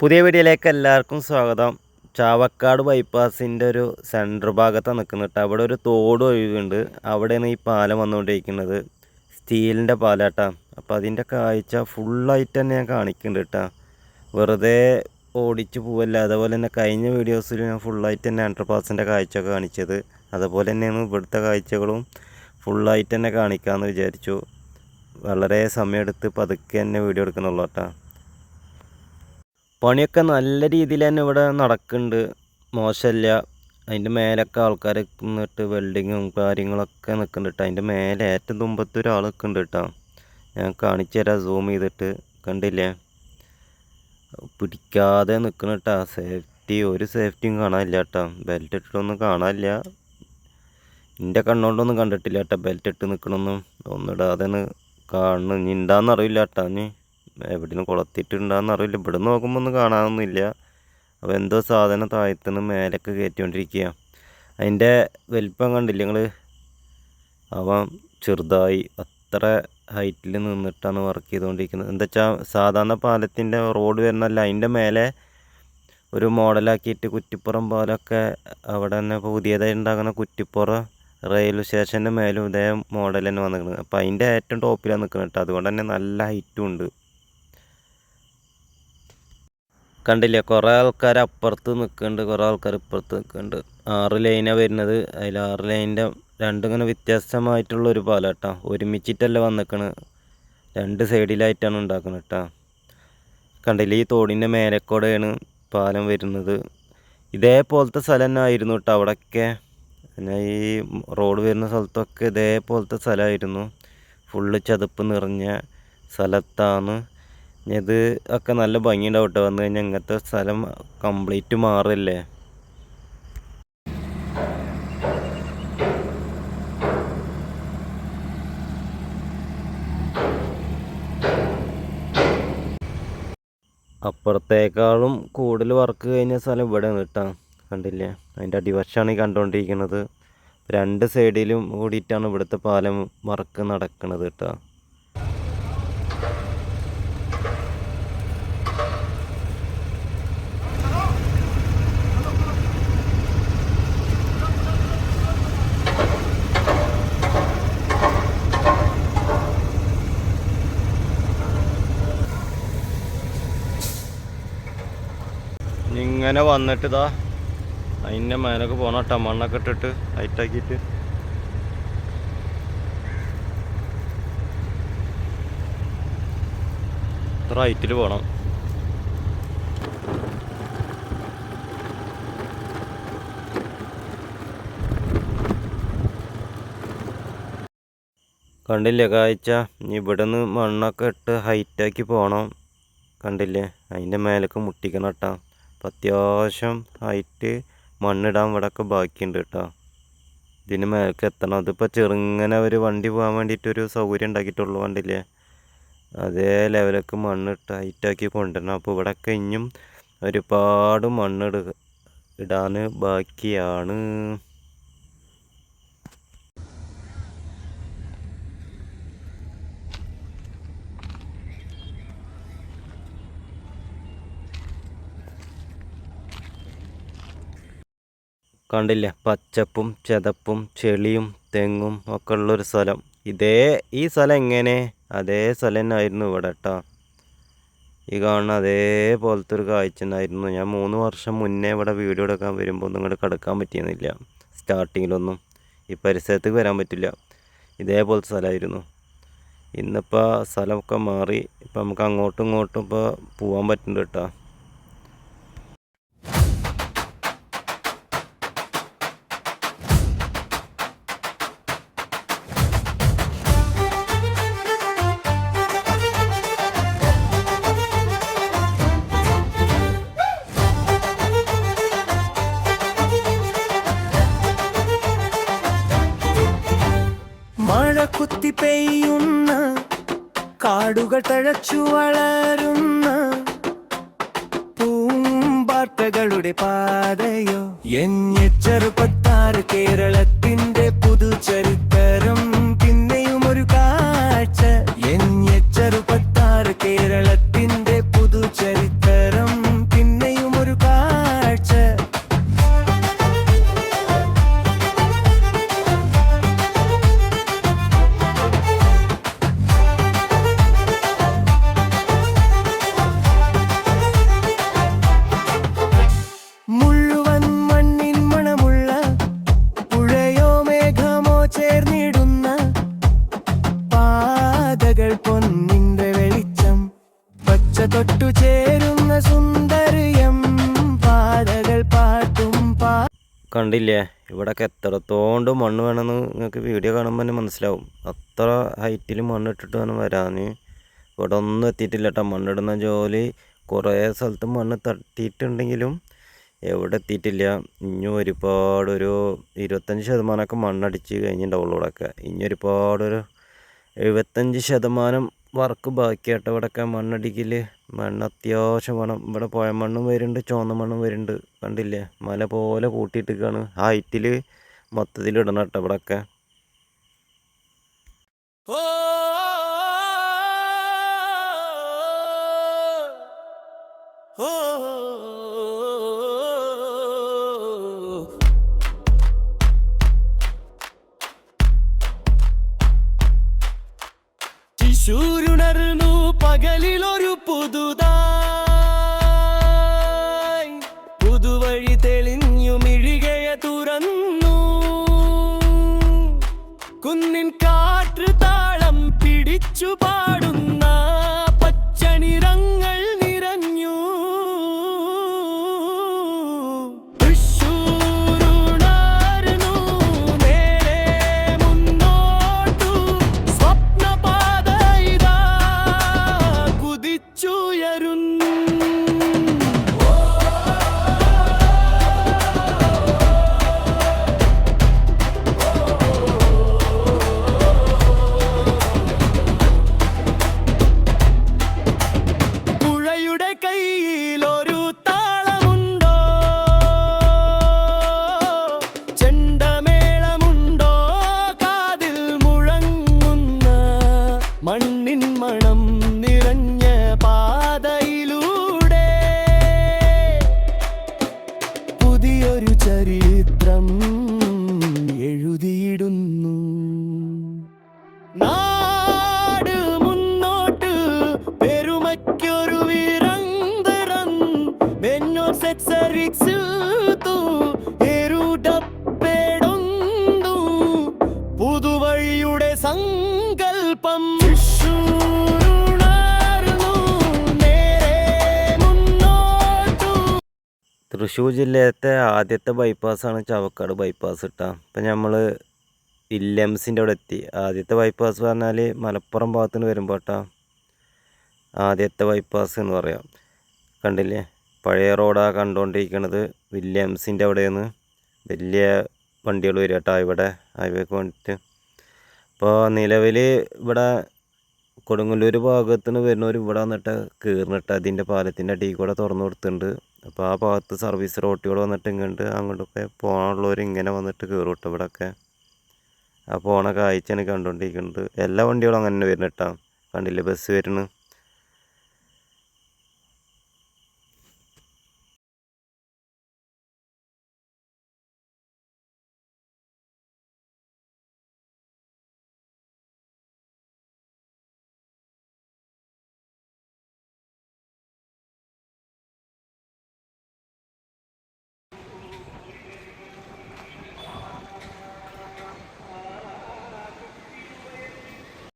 പുതിയ വീഡിയോയിലേക്ക് എല്ലാവർക്കും സ്വാഗതം. ചാവക്കാട് ബൈപ്പാസിന്റെ ഒരു സെന്റർ ഭാഗത്താണ് നിൽക്കുന്നിട്ട് അവിടെ ഒരു തോട് ഒഴുകുന്നുണ്ട്. അവിടെയാണ് ഈ പാലം വന്നുകൊണ്ടിരിക്കുന്നത്. സ്റ്റീലിന്റെ പാലാട്ടാ. അപ്പോൾ അതിന്റെ കാഴ്ച ഫുള്ളായിട്ട് തന്നെ ഞാൻ കാണിക്കുന്നുണ്ട് കേട്ടോ വെറുതെ ഓടിച്ചു പോവല്ല. അതുപോലെ തന്നെ കഴിഞ്ഞ വീഡിയോസിൽ ഞാൻ ഫുള്ളായിട്ട് തന്നെ അണ്ടർപാസിന്റെ കാഴ്ച കാണിച്ചത്. അതുപോലെ തന്നെയാണ് ഇവിടുത്തെ കാഴ്ചകളും ഫുള്ളായിട്ട് തന്നെ കാണിക്കാമെന്ന് വിചാരിച്ചു. വളരെ സമയമെടുത്ത് പതുക്കെ തന്നെ വീഡിയോ എടുക്കുന്നുള്ളൂ കേട്ടോ പണിയൊക്കെ നല്ല രീതിയിൽ തന്നെ ഇവിടെ നടക്കുന്നുണ്ട്. മോശമല്ല. അതിന്റെ മേലൊക്കെ ആൾക്കാർ നിന്നിട്ട് വെൽഡിങ്ങും കാര്യങ്ങളൊക്കെ നിൽക്കുന്നുണ്ട് കേട്ടോ അതിന്റെ മേലെ ഏറ്റവും തുമ്പത്ത് ഒരാൾ നിൽക്കുന്നുണ്ട് കേട്ടോ ഞാൻ കാണിച്ചു തരാം സൂം ചെയ്തിട്ട്. കണ്ടില്ലേ? പിടിക്കാതെ നിൽക്കണം കേട്ടോ സേഫ്റ്റി ഒരു സേഫ്റ്റിയും കാണാനില്ല കേട്ടോ ബെൽറ്റ് ഇട്ടിട്ടൊന്നും കാണാനില്ല. എന്റെ കണ്ണുകൊണ്ടൊന്നും കണ്ടിട്ടില്ല കേട്ടോ ബെൽറ്റ് ഇട്ട് നിൽക്കണമെന്നും ഒന്നിടാതെ കാണുന്നു ഇനി ഉണ്ടാകുന്ന അറിയില്ല കേട്ടോ ഇനി എവിടെയും കൊളത്തിട്ടുണ്ടാകുന്ന അറിയില്ല. ഇവിടെ നോക്കുമ്പോൾ ഒന്നും കാണാനൊന്നുമില്ല. അപ്പോൾ എന്തോ സാധനം താഴത്തുനിന്ന് മേലൊക്കെ കയറ്റിക്കൊണ്ടിരിക്കുക അതിന്റെ വലിപ്പം കണ്ടില്ല ഞങ്ങൾ അവൻ ചെറുതായി അത്ര ഹൈറ്റിൽ നിന്നിട്ടാണ് വർക്ക് ചെയ്തുകൊണ്ടിരിക്കുന്നത് എന്താ വെച്ചാൽ സാധാരണ പാലത്തിന്റെ റോഡ് വരുന്നല്ല അതിന്റെ മേലെ ഒരു മോഡലാക്കിയിട്ട് കുറ്റിപ്പുറം പാലമൊക്കെ അവിടെ തന്നെ പുതിയതായി ഉണ്ടാകുന്ന കുറ്റിപ്പുറ റെയിൽവേ സ്റ്റേഷന്റെ മേലും ഇതേ മോഡൽ തന്നെ വന്നിരിക്കുന്നത്. അപ്പോൾ അതിന്റെ ഏറ്റവും ടോപ്പിലാണ് നിൽക്കുന്നത് കേട്ടോ. അതുകൊണ്ട് തന്നെ നല്ല ഹൈറ്റും ഉണ്ട്. കണ്ടില്ലേ? കുറേ ആൾക്കാർ അപ്പുറത്ത് നിൽക്കുന്നുണ്ട് കുറേ ആൾക്കാർ ഇപ്പുറത്ത് നിൽക്കുന്നുണ്ട് ആറ് ലൈനാണ് വരുന്നത്. അതിൽ ആറ് ലൈനിന്റെ രണ്ടും ഇങ്ങനെ വ്യത്യസ്തമായിട്ടുള്ള ഒരു പാലം കേട്ടോ ഒരുമിച്ചിട്ടല്ല വന്നിക്കണ്. രണ്ട് സൈഡിലായിട്ടാണ് ഉണ്ടാക്കുന്നത് കേട്ടോ കണ്ടില്ലേ? ഈ തോടിന്റെ മേലക്കൂടെയാണ് പാലം വരുന്നത്. ഇതേപോലത്തെ സ്ഥലം തന്നെ ആയിരുന്നു കേട്ടോ അവിടെയൊക്കെ പിന്നെ ഈ റോഡ് വരുന്ന സ്ഥലത്തൊക്കെ ഇതേപോലത്തെ സ്ഥലമായിരുന്നു. ഫുള്ള് ചതുപ്പ് നിറഞ്ഞ സ്ഥലത്താണ് ഇത് ഒക്കെ നല്ല ഭംഗിയുണ്ടാവും കേട്ടോ വന്നു കഴിഞ്ഞാൽ ഇങ്ങനത്തെ സ്ഥലം കംപ്ലീറ്റ് മാറില്ലേ? അപ്പുറത്തേക്കാളും കൂടുതൽ വർക്ക് കഴിഞ്ഞ സ്ഥലം ഇവിടെ നിട്ടാ കണ്ടില്ലേ? അതിന്റെ അടിവശമാണ് ഈ കണ്ടുകൊണ്ടിരിക്കുന്നത് രണ്ട് സൈഡിലും കൂടിയിട്ടാണ് ഇവിടുത്തെ പാലം വർക്ക് നടക്കുന്നത് കേട്ടോ ഇങ്ങനെ വന്നിട്ട് ഇതാ അതിന്റെ മേലൊക്കെ പോകണം കേട്ടോ മണ്ണൊക്കെ ഇട്ടിട്ട് ഇത്ര ഹൈറ്റിൽ പോകണം കണ്ടില്ലേ കാഴ്ച? ഇവിടെ ഇവിടുന്ന് മണ്ണൊക്കെ ഇട്ട് ഹൈറ്റാക്കി പോകണം കണ്ടില്ലേ? അതിന്റെ മേലൊക്കെ മുട്ടിക്കണം കേട്ടോ അപ്പം അത്യാവശ്യം ഹൈറ്റ് മണ്ണിടാൻ ഇവിടെയൊക്കെ ബാക്കിയുണ്ട് കേട്ടോ. ഇതിന് മേലേക്ക് എത്തണം. അതിപ്പോൾ ചെറുങ്ങനെ ഒരു വണ്ടി പോകാൻ വേണ്ടിയിട്ടൊരു സൗകര്യം ഉണ്ടാക്കിയിട്ടുള്ളൂ വണ്ടിയില്ലേ അതേ ലെവലൊക്കെ മണ്ണിട്ട് ഹൈറ്റാക്കി കൊണ്ടുവരണം. അപ്പോൾ ഇവിടെയൊക്കെ ഇനിയും ഒരുപാട് മണ്ണിട ഇടാൻ ബാക്കിയാണ്. കണ്ടില്ലേ? പച്ചപ്പും ചതപ്പും ചെളിയും തെങ്ങും ഒക്കെ ഉള്ളൊരു സ്ഥലം. ഇതേ ഈ സ്ഥലം എങ്ങനെ? അതേ സ്ഥലം തന്നെ ആയിരുന്നു ഇവിടെ കേട്ടോ ഈ കാണുന്ന അതേപോലത്തെ ഒരു കാഴ്ച ഉണ്ടായിരുന്നു ഞാൻ മൂന്ന് വർഷം മുന്നേ ഇവിടെ വീഡിയോ എടുക്കാൻ വരുമ്പോൾ ഒന്നും ഇങ്ങോട്ട് കിടക്കാൻ പറ്റിയിരുന്നില്ല. സ്റ്റാർട്ടിങ്ങിലൊന്നും. ഈ പരിസരത്തേക്ക് വരാൻ പറ്റില്ല. ഇതേപോലത്തെ സ്ഥലമായിരുന്നു. ഇന്നിപ്പോൾ സ്ഥലമൊക്കെ മാറി. ഇപ്പം നമുക്ക് അങ്ങോട്ടും ഇങ്ങോട്ടും ഇപ്പോൾ പോകാൻ പറ്റുന്നുണ്ട് കേട്ടോ. കുത്തി പെയ്യുന്ന കാടുകൾ തഴച്ചു വളരുന്ന പൂമ്പാർത്തകളുടെ പാതയോ? എൻ ചെറുപ്പത്താറ് കേരളത്തിന്റെ നിറയുന്ന സുന്ദരിയം പാതകൾ പാട്ടും പാ കണ്ടില്ലേ? ഇവിടെയൊക്കെ എത്രത്തോണ്ട് മണ്ണ് വേണമെന്ന് നിങ്ങൾക്ക് വീഡിയോ കാണുമ്പോൾ തന്നെ മനസ്സിലാവും. അത്ര ഹൈറ്റിൽ മണ്ണിട്ടിട്ട് വേണം വരാൻ ഇവിടെ ഒന്നും എത്തിയിട്ടില്ല കേട്ടോ മണ്ണിടുന്ന ജോലി കുറേ സ്ഥലത്തും മണ്ണ് തട്ടിയിട്ടുണ്ടെങ്കിലും എവിടെ എത്തിയിട്ടില്ല. ഇനി ഒരുപാട് ഒരു ഇരുപത്തഞ്ച് ശതമാനമൊക്കെ മണ്ണടിച്ച് കഴിഞ്ഞിട്ടുണ്ടാവുള്ളൂ ഇവിടെയൊക്കെ ഇനി ഒരുപാട് ഒരു എഴുപത്തഞ്ച് ശതമാനം വർക്ക് ബാക്കിയാട്ടോ ഇവിടെയൊക്കെ മണ്ണടിക്കൽ മണ്ണ് അത്യാവശ്യം വേണം ഇവിടെ പുഴ മണ്ണും വരുന്നുണ്ട് ചുവന്ന മണ്ണും വരുന്നുണ്ട് കണ്ടില്ലേ മല പോലെ കൂട്ടിയിട്ടിരിക്കുകയാണ് ഹൈറ്റിൽ മൊത്തത്തിൽ ഇടണം കേട്ടോ ഇവിടെയൊക്കെ ഓ പകലിലൊരു പുതുതായി. പുതുവഴി തെളിഞ്ഞു മിഴികയ തുറന്നു. കുന്നിൻ കാറ്റ് താളം പിടിച്ചു പാടുന്ന പച്ചനിറങ്ങൾ വെന്നോ സെറ്റ്സറിക്സ് തൂ എരുടപ്പെടുന്നു പുതുവഴിയുടെ സങ്കൽപ്പം മുന്നോട്ടു. തൃശ്ശൂർ ജില്ലയിലത്തെ ആദ്യത്തെ ബൈപ്പാസാണ് ചവക്കാട് ബൈപ്പാസ് ഇട്ടാ ഇപ്പം നമ്മൾ വില്യംസിന്റെ അവിടെ എത്തി ആദ്യത്തെ ബൈപ്പാസ് പറഞ്ഞാൽ മലപ്പുറം ഭാഗത്തുനിന്ന് വരുമ്പോട്ടാ കേട്ടോ ആദ്യത്തെ ബൈപ്പാസ് എന്ന് പറയാം. കണ്ടില്ലേ? പഴയ റോഡാ കണ്ടുകൊണ്ടിരിക്കണത് വില്യംസിന്റെ അവിടെയാണ്. വലിയ വണ്ടികൾ വരും കേട്ടോ ഇവിടെ ഹൈവേക്ക് വേണ്ടിയിട്ട്. അപ്പോൾ നിലവിൽ ഇവിടെ കൊടുങ്ങല്ലൂർ ഭാഗത്തു നിന്ന് വരുന്നവർ ഇവിടെ വന്നിട്ട് കീറിനിട്ട് അതിന്റെ പാലത്തിന്റെ അടിയിൽ കൂടെ തുറന്നു കൊടുത്തിട്ടുണ്ട്. അപ്പോൾ ആ ഭാഗത്ത് സർവീസ് റോട്ടുകൾ വന്നിട്ട് ഇങ്ങോട്ട് അങ്ങോട്ടൊക്കെ പോകാനുള്ളവർ ഇങ്ങനെ വന്നിട്ട് കയറും കേട്ടോ ഇവിടെയൊക്കെ ആ പോണ കാഴ്ചയാണ് കണ്ടുകൊണ്ടിരിക്കുന്നത് എല്ലാ വണ്ടികളും അങ്ങനെ തന്നെ വരുന്നത് കേട്ടോ. കണ്ടില്ലേ ബസ് വരുന്നു.